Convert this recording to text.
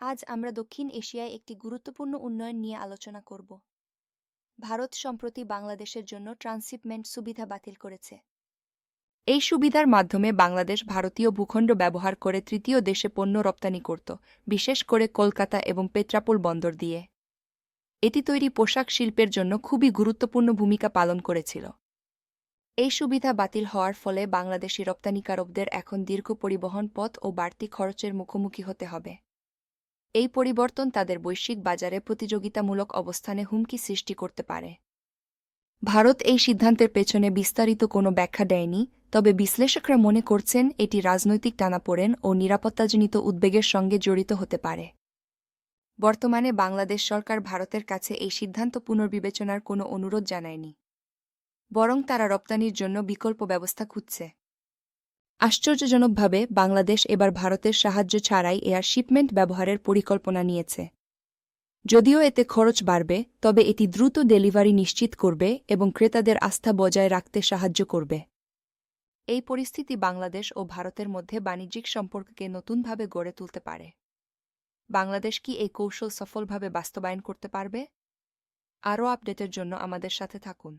আজ আমরা দক্ষিণ এশিয়ায় একটি গুরুত্বপূর্ণ উন্নয়ন নিয়ে আলোচনা করব। ভারত সম্প্রতি বাংলাদেশের জন্য ট্রান্সশিপমেন্ট সুবিধা বাতিল করেছে। এই সুবিধার মাধ্যমে বাংলাদেশ ভারতীয় ভূখণ্ড ব্যবহার করে তৃতীয় দেশে পণ্য রপ্তানি করত, বিশেষ করে কলকাতা এবং পেট্রাপোল বন্দর দিয়ে। এটি তৈরি পোশাক শিল্পের জন্য খুবই গুরুত্বপূর্ণ ভূমিকা পালন করেছিল। এই সুবিধা বাতিল হওয়ার ফলে বাংলাদেশি রপ্তানিকারকদের এখন দীর্ঘ পরিবহন পথ ও বাড়তি খরচের মুখোমুখি হতে হবে। এই পরিবর্তন তাদের বৈশ্বিক বাজারে প্রতিযোগিতামূলক অবস্থানে হুমকি সৃষ্টি করতে পারে। ভারত এই সিদ্ধান্তের পেছনে বিস্তারিত কোনো ব্যাখ্যা দেয়নি, তবে বিশ্লেষকরা মনে করছেন এটি রাজনৈতিক টানাপোড়েন ও নিরাপত্তাজনিত উদ্বেগের সঙ্গে জড়িত হতে পারে। বর্তমানে বাংলাদেশ সরকার ভারতের কাছে এই সিদ্ধান্ত পুনর্বিবেচনার কোনো অনুরোধ জানায়নি, বরং তারা রপ্তানির জন্য বিকল্প ব্যবস্থা খুঁজছে। আশ্চর্যজনকভাবে বাংলাদেশ এবার ভারতের সাহায্য ছাড়াই এয়ার শিপমেন্ট ব্যবহারের পরিকল্পনা নিয়েছে। যদিও এতে খরচ বাড়বে, তবে এটি দ্রুত ডেলিভারি নিশ্চিত করবে এবং ক্রেতাদের আস্থা বজায় রাখতে সাহায্য করবে। এই পরিস্থিতি বাংলাদেশ ও ভারতের মধ্যে বাণিজ্যিক সম্পর্ককে নতুনভাবে গড়ে তুলতে পারে। বাংলাদেশ কি এই কৌশল সফলভাবে বাস্তবায়ন করতে পারবে? আরও আপডেটের জন্য আমাদের সাথে থাকুন।